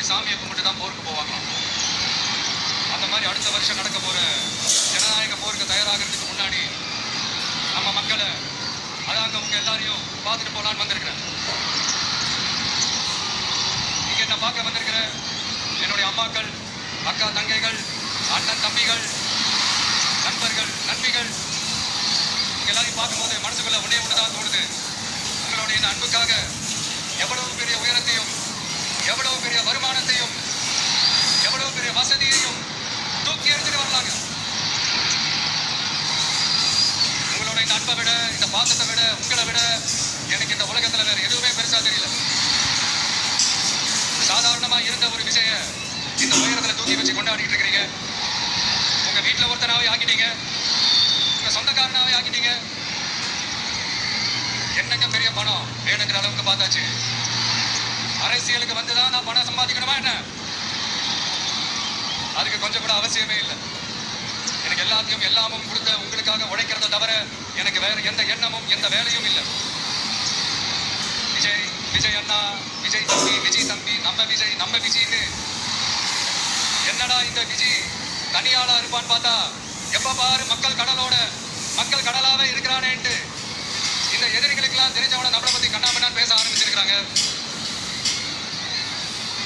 போய் சாமியை கும்பிட்டு தான் போருக்கு போவாங்களாம் அந்த மாதிரி அடுத்த வருஷம் நடக்க போற ஜனநாயக போருக்கு தயாராகிறதுக்கு முன்னாடி நம்ம மக்களை அதாங்க உங்க எல்லாரையும் பார்த்துட்டு போகலான்னு வந்திருக்கிறேன். இங்க என்ன பார்க்க வந்திருக்கிற? என்னுடைய அம்மாக்கள் அக்கா தங்கைகள் அண்ணன் தம்பிகள் நண்பர்கள் நண்பிகள் எல்லாரையும் பார்க்கும்போது மனசுக்குள்ள ஒன்றே ஒன்று தான் தோணுது. உங்களுடைய அன்புக்காக எவ்வளவு பெரிய உயரத்தையும் எவ்வளவு பெரிய வருமானம் எவ்வளவு பெரிய வசதியையும் தூக்கி எடுத்துட்டு வரலாங்க உங்களோட விட இந்த பாசத்தை விட உங்களை விட எனக்கு இந்த உலகத்துல வேற எதுவுமே பெருசா தெரியல. சாதாரணமா இருந்த ஒரு விஷய இந்த உயரத்துல தூக்கி வச்சு கொண்டாடிட்டு இருக்கிறீங்க. உங்க வீட்டுல ஒருத்தனாவே ஆக்கிட்டீங்க. உங்க சொந்தக்காரனாவே ஆக்கிட்டீங்க. என்னங்க பெரிய பணம் வேணுங்கிற அளவுக்கு பார்த்தாச்சு. அரசியலுக்கு வந்துதான் நான் பணம் சம்பாதிக்கணுமா என்ன? அதுக்கு கொஞ்சம் கூட அவசியமே இல்லை. எனக்கு எல்லாத்தையும் எல்லாமும் கொடுத்த உங்களுக்காக உழைக்கிறத தவிர எனக்கு வேற எந்த எண்ணமும் எந்த வேலையும் இல்லை. விஜய் விஜய் அண்ணா விஜய் தம்பி விஜய் தம்பி நம்ம விஜய் நம்ம விஜய்னு என்னடா இந்த விஜய்? தனியாளா இருப்பான்னு பார்த்தா எப்ப பாரு மக்கள் கடலோட மக்கள் கடலாவே இருக்கிறானேன்ட்டு. இந்த எதிரிகளுக்கெல்லாம் தெரிஞ்சவன நம்மளை பத்தி கண்ணாமண்ணான்னு பேச ஆரம்பிச்சிருக்கிறாங்க.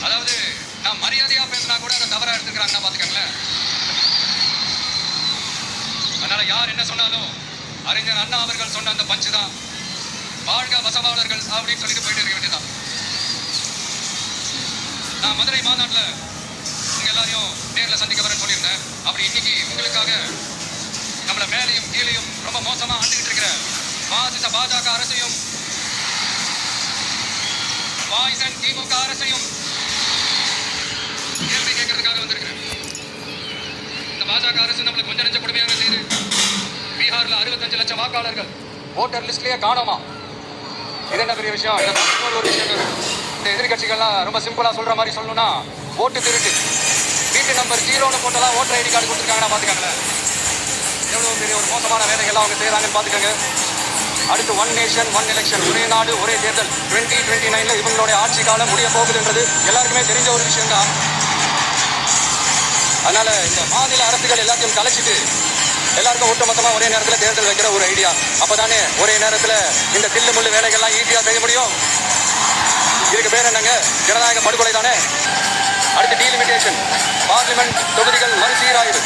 அதாவது நான் மரியாதையா பேசினா கூட அதை தவறா எடுத்துக்கிறாங்கன்னா பாத்துக்கங்களேன் அதனால யார் என்ன சொன்னாலும் அறிஞர் அண்ணா அவர்கள் சொன்ன அந்த பஞ்சு தான். வாழ்க வசவாளர்கள் அப்படின்னு சொல்லிட்டு போயிட்டு இருக்க வேண்டியதான் நான் மதுரை மாநாட்டுல உங்க எல்லாரையும் நேர்ல சந்திக்க வரேன்னு சொல்லியிருந்தேன். அப்படி இன்னைக்கு உங்களுக்காக நம்மள மேலையும் கீழையும் ரொம்ப மோசமா ஆண்டுகிட்டு இருக்கிற பாசிச பாஜக அரசையும் பாய்சன் திமுக அரசையும் கேள்வி கேட்கறதுக்காக வந்திருக்கிறேன். இந்த பாஜக அரசு நம்மளை கொஞ்சம் நெஞ்ச கொடுமையாக செய்து அறுபத்தஞ்சு லட்சம் வாக்காளர்கள். ஓட்டர் லிஸ்ட்லயே காணோமா? இது என்ன பெரிய விஷயம்? இன்னொரு ஒரு விஷயம் இந்த எதிர்கட்சிகள்லாம் ரொம்ப சிம்பிளா சொல்ற மாதிரி சொல்லணும்னா ஓட்டு திருட்டு. வீட்டு நம்பர் ஜீரோன்னு போட்டெல்லாம் ஓட்டர் ஐடி கார்டு கொடுத்துருக்காங்கன்னா பாத்துக்காங்களேன். எவ்வளவு பெரிய ஒரு மோசமான வேலைகள்லாம் அவங்க செய்யறாங்கன்னு பாத்துக்கோங்க. அடுத்து ஒன் நேஷன் ஒன் எலெக்ஷன் ஒரே நாடு ஒரே தேர்தல். டுவெண்ட்டி டுவெண்ட்டி நைன்ல இவங்களுடைய ஆட்சி காலம் முடிய போகுதுன்றது எல்லாருக்குமே தெரிஞ்ச ஒரு விஷயம் தான் அதனால இந்த மாநில அரசுகள் எல்லாத்தையும் கலைச்சிட்டு எல்லாருக்கும் ஒட்டுமொத்தமா ஒரே நேரத்துல தேர்தல் வைக்கிற ஒரு ஐடியா அப்பதானே ஒரே நேரத்துல இந்த தில்லு முள்ளு வேலைகள்லாம் ஈஸியா செய்ய முடியும். இதுக்கு பேர் என்னங்க? ஜனநாயக படுகொலை தானே? அடுத்து டீலிமிட்டேஷன் பார்லிமெண்ட் தொகுதிகள் மறுசீராய்வு.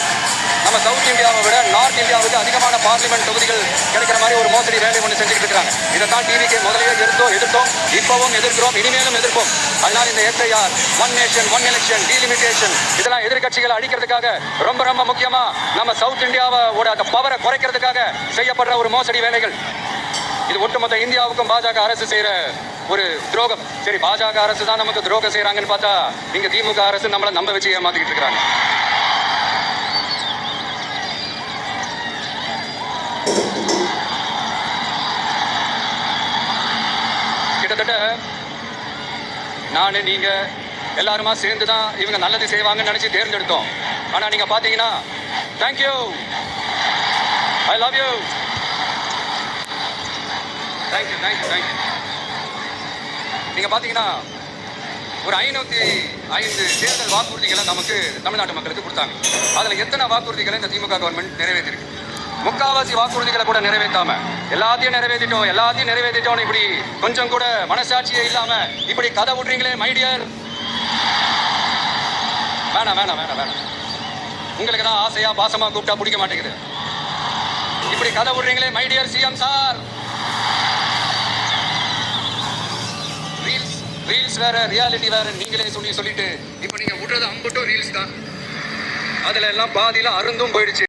நம்ம சவுத் இந்தியாவை விட நார்த் இந்தியாவுக்கு அதிகமான பார்லிமெண்ட் தொகுதிகள் கிடைக்கிற மாதிரி ஒரு மோசடி வேலை ஒன்று செஞ்சுட்டு இருக்காங்க. இதைத்தான் டிவிக்கு முதலிலே எதிர்த்தோம் எதிர்த்தோம் இப்பவும் எதிர்க்கிறோம் இனிமேலும் எதிர்ப்போம். அதனால் இந்த FIR one nation one election delimitation இதெல்லாம் எதிர்க்கட்சிகளை அழிக்கிறதுக்காக ரொம்ப ரொம்ப முக்கியமா நம்ம சவுத் இந்தியாவோட அந்த பவரை குறைக்கிறதுக்காக செய்யப்படுற ஒரு மோசடி வேலைகள். இது ஒட்டுமொத்த இந்தியாவுக்கும் பாஜக அரசு செய்கிற ஒரு துரோகம். சரி பாஜக அரசு தான் நமக்கு துரோகம் செய்கிறாங்கன்னு பார்த்தா இங்கே திமுக அரசு நம்மளை நம்ப வச்சு ஏமாத்திக்கிட்டு இருக்கிறாங்க. கிட்டத்தட்ட நான் நீங்க எல்லாருமா சேர்ந்து தான் இவங்க நல்லது செய்வாங்கன்னு நினச்சி தேர்ந்தெடுத்தோம். ஆனால் நீங்கள் பார்த்தீங்கன்னா thank you I love you thank you thank you thank you நீங்கள் பார்த்தீங்கன்னா ஒரு ஐநூற்றி ஐந்து தேர்தல் வாக்குறுதிகளை நமக்கு தமிழ்நாட்டு மக்களுக்கு கொடுத்தாங்க. அதில் எத்தனை வாக்குறுதிகளை இந்த திமுக கவர்மெண்ட் நிறைவேற்றிருக்கு? முக்காவாசி வாக்குறுதிகளை கூட நிறைவேற்றாம எல்லாத்தையும் நிறைவேற்றிட்டோம் எல்லாத்தையும் நிறைவேற்றிட்டோம் இப்படி கொஞ்சம் கூட மனசாட்சியே இல்லாம இப்படி கதை விடுறீங்களே மைடியர் வேணாம் வேணாம் வேணாம் வேணாம். உங்களுக்கு தான் ஆசையா பாசமா கூப்பிட்டா பிடிக்க மாட்டேங்குது. இப்படி கதை விடுறீங்களே my dear CM sir reels reels வேற ரியாலிட்டி வேற நீங்களே சொல்லி சொல்லிட்டு இப்போ நீங்க விடுறது அம்பட்டும் ரீல்ஸ் தான். அதுல எல்லாம் பாதியில அருந்தும் போயிடுச்சு.